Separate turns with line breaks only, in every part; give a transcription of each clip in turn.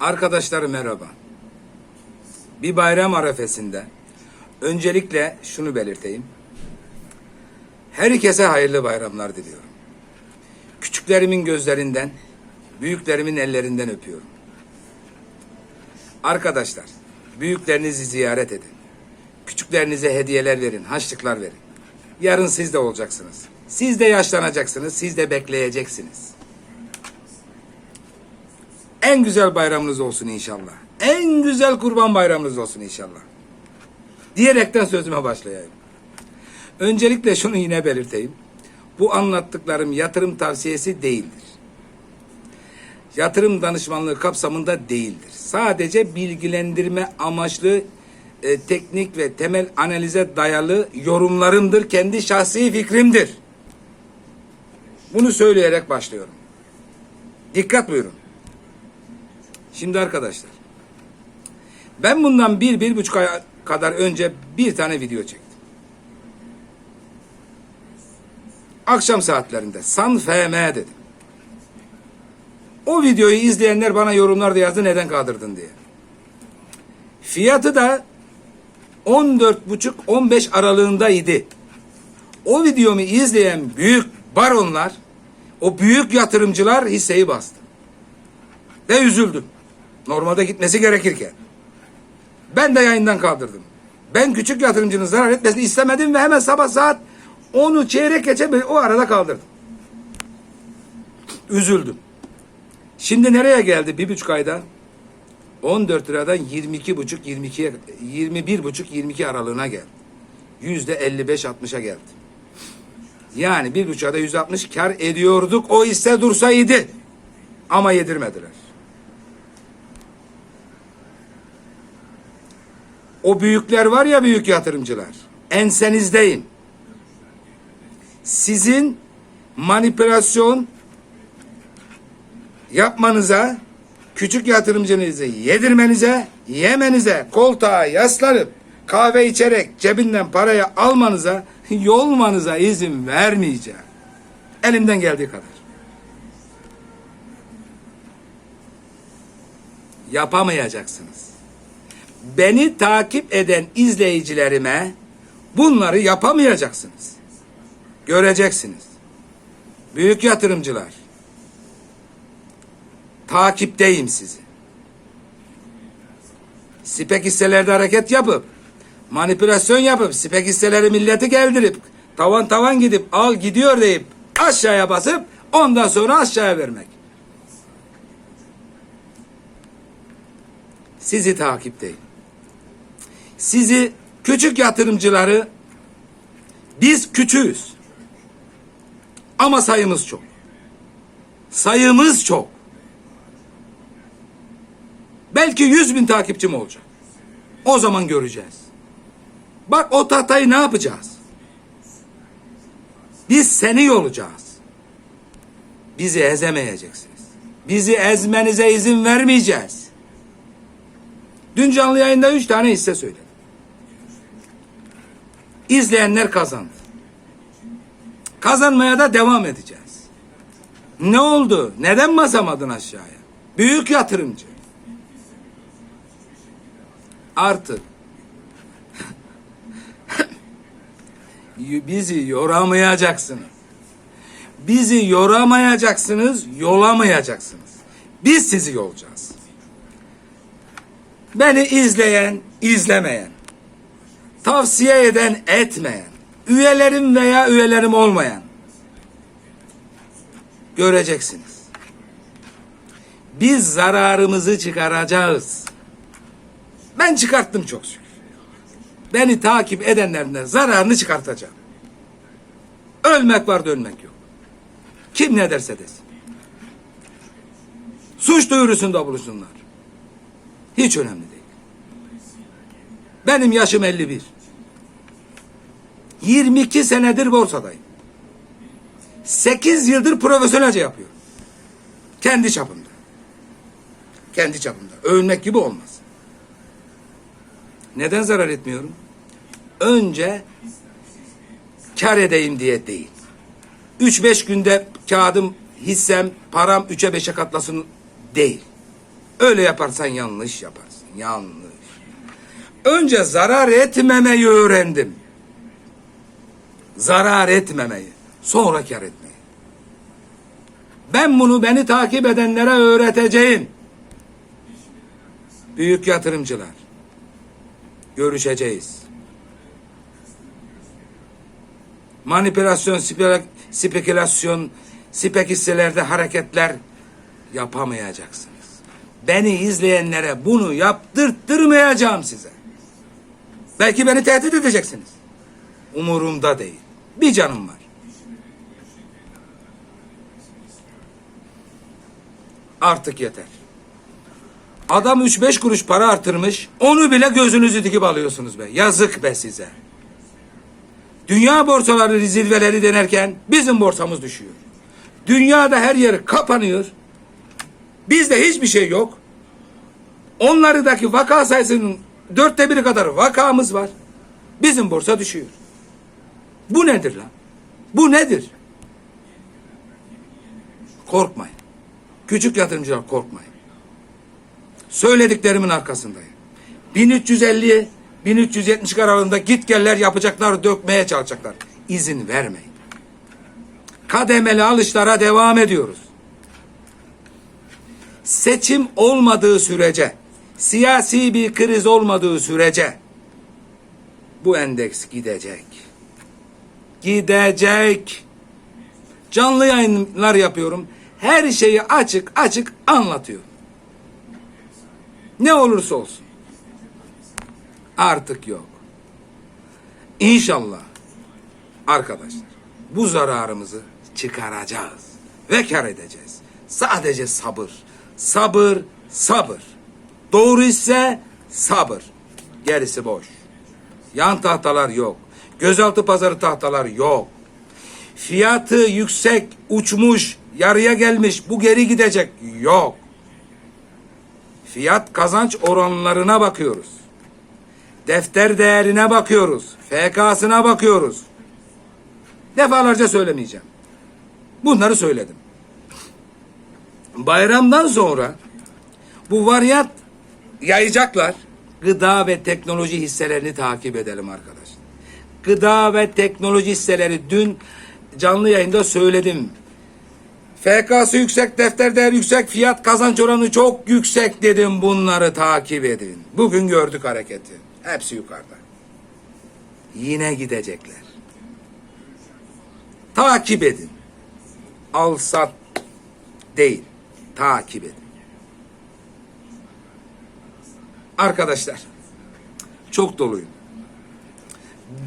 Arkadaşlarım merhaba. Bir bayram arefesinde öncelikle şunu belirteyim. Herkese hayırlı bayramlar diliyorum. Küçüklerimin gözlerinden, büyüklerimin ellerinden öpüyorum. Arkadaşlar, büyüklerinizi ziyaret edin. Küçüklerinize hediyeler verin, haçlıklar verin. Yarın siz de olacaksınız. Siz de yaşlanacaksınız, siz de bekleyeceksiniz. En güzel bayramınız olsun inşallah. En güzel kurban bayramınız olsun inşallah. Diyerekten sözüme başlayayım. Öncelikle şunu yine belirteyim. Bu anlattıklarım yatırım tavsiyesi değildir. Yatırım danışmanlığı kapsamında değildir. Sadece bilgilendirme amaçlı e, teknik ve temel analize dayalı yorumlarımdır. Kendi şahsi fikrimdir. Bunu söyleyerek başlıyorum. Dikkat buyurun. Şimdi arkadaşlar. Ben bundan bir, bir buçuk ay kadar önce bir tane video çektim. Akşam saatlerinde San FM dedim. O videoyu izleyenler bana yorumlarda yazdı neden kaldırdın diye. Fiyatı da 14,5-15 aralığındaydı. O videomu izleyen büyük baronlar, o büyük yatırımcılar hisseyi bastı. Ve üzüldüm. Normalde gitmesi gerekirken. Ben de yayından kaldırdım. Ben küçük yatırımcının zarar etmesini istemedim ve hemen sabah saat 10'u çeyrek geçe o arada kaldırdım. Üzüldüm. Şimdi nereye geldi bir buçuk ayda? 14 liradan 22 buçuk 22'ye 21 buçuk 22 aralığına geldi. Yüzde 55 60'a geldi. Yani bir buçuk ayda 160 kar ediyorduk o hisse dursaydı. Ama yedirmediler. O büyükler var ya büyük yatırımcılar. Ensenizdeyim. Sizin manipülasyon yapmanıza, küçük yatırımcınızı yedirmenize, yemenize, koltuğa yaslanıp kahve içerek cebinden parayı almanıza, yolmanıza izin vermeyeceğim. Elimden geldiği kadar. Yapamayacaksınız beni takip eden izleyicilerime bunları yapamayacaksınız. Göreceksiniz. Büyük yatırımcılar. Takipteyim sizi. Spek hisselerde hareket yapıp manipülasyon yapıp spek hisseleri milleti geldirip tavan tavan gidip al gidiyor deyip aşağıya basıp ondan sonra aşağıya vermek. Sizi takipteyim sizi küçük yatırımcıları biz küçüğüz. Ama sayımız çok. Sayımız çok. Belki yüz bin takipçim olacak. O zaman göreceğiz. Bak o tahtayı ne yapacağız? Biz seni yolacağız. Bizi ezemeyeceksiniz. Bizi ezmenize izin vermeyeceğiz. Dün canlı yayında üç tane hisse söyledim. İzleyenler kazandı. Kazanmaya da devam edeceğiz. Ne oldu? Neden basamadın aşağıya? Büyük yatırımcı. Artık bizi yoramayacaksınız. Bizi yoramayacaksınız, yolamayacaksınız. Biz sizi yolacağız. Beni izleyen, izlemeyen, tavsiye eden, etmeyen, üyelerim veya üyelerim olmayan göreceksiniz. Biz zararımızı çıkaracağız. Ben çıkarttım çok şükür. Beni takip edenlerin de zararını çıkartacağım. Ölmek var dönmek yok. Kim ne derse desin. Suç duyurusunda bulunsunlar. Hiç önemli değil. Benim yaşım 51. 22 senedir borsadayım. 8 yıldır profesyonelce yapıyorum. Kendi çapımda. Kendi çapımda. Övünmek gibi olmaz. Neden zarar etmiyorum? Önce kar edeyim diye değil. 3-5 günde kağıdım, hissem, param 3'e 5'e katlasın değil. Öyle yaparsan yanlış yaparsın. Yanlış. Önce zarar etmemeyi öğrendim. Zarar etmemeyi. Sonra kar etmeyi. Ben bunu beni takip edenlere öğreteceğim. Büyük yatırımcılar. Görüşeceğiz. Manipülasyon, spek- spekülasyon, spek hisselerde hareketler yapamayacaksınız. Beni izleyenlere bunu yaptırttırmayacağım size. Belki beni tehdit edeceksiniz. Umurumda değil. Bir canım var. Artık yeter. Adam 3-5 kuruş para artırmış. Onu bile gözünüzü dikip alıyorsunuz be. Yazık be size. Dünya borsaları zirveleri denerken bizim borsamız düşüyor. Dünyada her yer kapanıyor. Bizde hiçbir şey yok. Onlardaki vaka sayısının dörtte biri kadar vakamız var. Bizim borsa düşüyor. Bu nedir lan? Bu nedir? Korkmayın. Küçük yatırımcılar korkmayın. Söylediklerimin arkasındayım. 1350 1370 aralığında git geller yapacaklar, dökmeye çalışacaklar. İzin vermeyin. Kademeli alışlara devam ediyoruz. Seçim olmadığı sürece, siyasi bir kriz olmadığı sürece bu endeks gidecek. Gidecek. Canlı yayınlar yapıyorum. Her şeyi açık açık anlatıyorum. Ne olursa olsun. Artık yok. İnşallah arkadaşlar bu zararımızı çıkaracağız ve kar edeceğiz. Sadece sabır. Sabır, sabır. Doğru ise sabır. Gerisi boş. Yan tahtalar yok. Gözaltı pazarı tahtalar yok. Fiyatı yüksek, uçmuş, yarıya gelmiş, bu geri gidecek. Yok. Fiyat kazanç oranlarına bakıyoruz. Defter değerine bakıyoruz. FK'sına bakıyoruz. Defalarca söylemeyeceğim. Bunları söyledim. Bayramdan sonra bu varyat yayacaklar. Gıda ve teknoloji hisselerini takip edelim arkadaşlar. Gıda ve teknoloji hisseleri dün canlı yayında söyledim. FK'sı yüksek, defter değeri yüksek, fiyat kazanç oranı çok yüksek dedim. Bunları takip edin. Bugün gördük hareketi. Hepsi yukarıda. Yine gidecekler. Takip edin. Al sat değil. Takip edin. Arkadaşlar çok doluyum.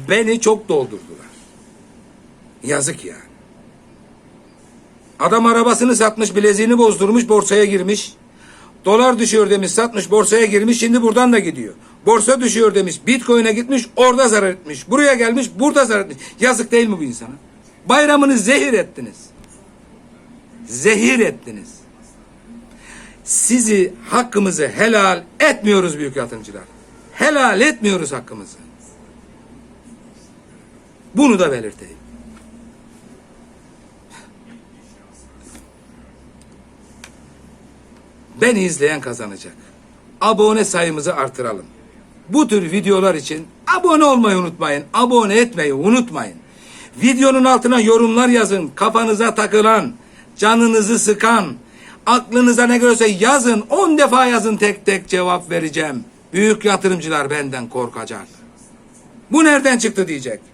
Beni çok doldurdular. Yazık yani. Adam arabasını satmış, bileziğini bozdurmuş, borsaya girmiş. Dolar düşüyor demiş, satmış, borsaya girmiş, şimdi buradan da gidiyor. Borsa düşüyor demiş, bitcoin'e gitmiş, orada zarar etmiş. Buraya gelmiş, burada zarar etmiş. Yazık değil mi bu insana? Bayramını zehir ettiniz. Zehir ettiniz. Sizi, hakkımızı helal etmiyoruz büyük yatırımcılar. Helal etmiyoruz hakkımızı. Bunu da belirteyim. Beni izleyen kazanacak. Abone sayımızı artıralım. Bu tür videolar için abone olmayı unutmayın. Abone etmeyi unutmayın. Videonun altına yorumlar yazın. Kafanıza takılan, canınızı sıkan, aklınıza ne görürse yazın. 10 defa yazın tek tek cevap vereceğim. Büyük yatırımcılar benden korkacak. Bu nereden çıktı diyecek.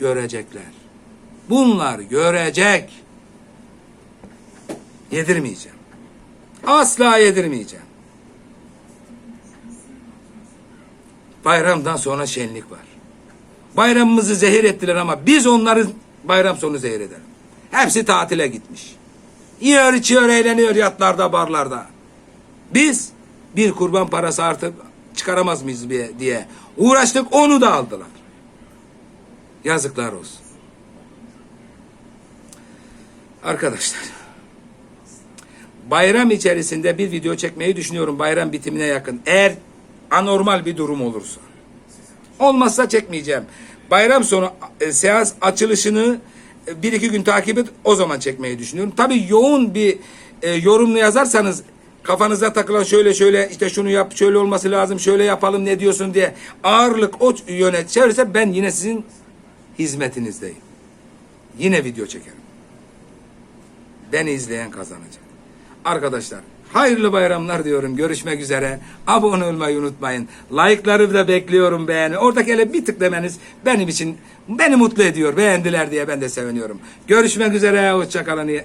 Görecekler. Bunlar görecek. Yedirmeyeceğim. Asla yedirmeyeceğim. Bayramdan sonra şenlik var. Bayramımızı zehir ettiler ama biz onları bayram sonu zehir edelim. Hepsi tatile gitmiş. Yiyor, içiyor, eğleniyor yatlarda, barlarda. Biz bir kurban parası artık çıkaramaz mıyız diye- uğraştık onu da aldılar. Yazıklar olsun. Arkadaşlar bayram içerisinde bir video çekmeyi düşünüyorum bayram bitimine yakın. Eğer anormal bir durum olursa. Olmazsa çekmeyeceğim. Bayram sonu e, seans açılışını e, bir iki gün takip et o zaman çekmeyi düşünüyorum. Tabii yoğun bir e, yorumla yazarsanız kafanıza takılan şöyle şöyle işte şunu yap şöyle olması lazım şöyle yapalım ne diyorsun diye ağırlık o yöne çevirirse ben yine sizin hizmetinizdeyim. Yine video çekerim. Beni izleyen kazanacak. Arkadaşlar hayırlı bayramlar diyorum. Görüşmek üzere. Abone olmayı unutmayın. Like'ları da bekliyorum beğeni. Oradaki hele bir tık demeniz benim için beni mutlu ediyor. Beğendiler diye ben de seviniyorum. Görüşmek üzere. Hoşçakalın.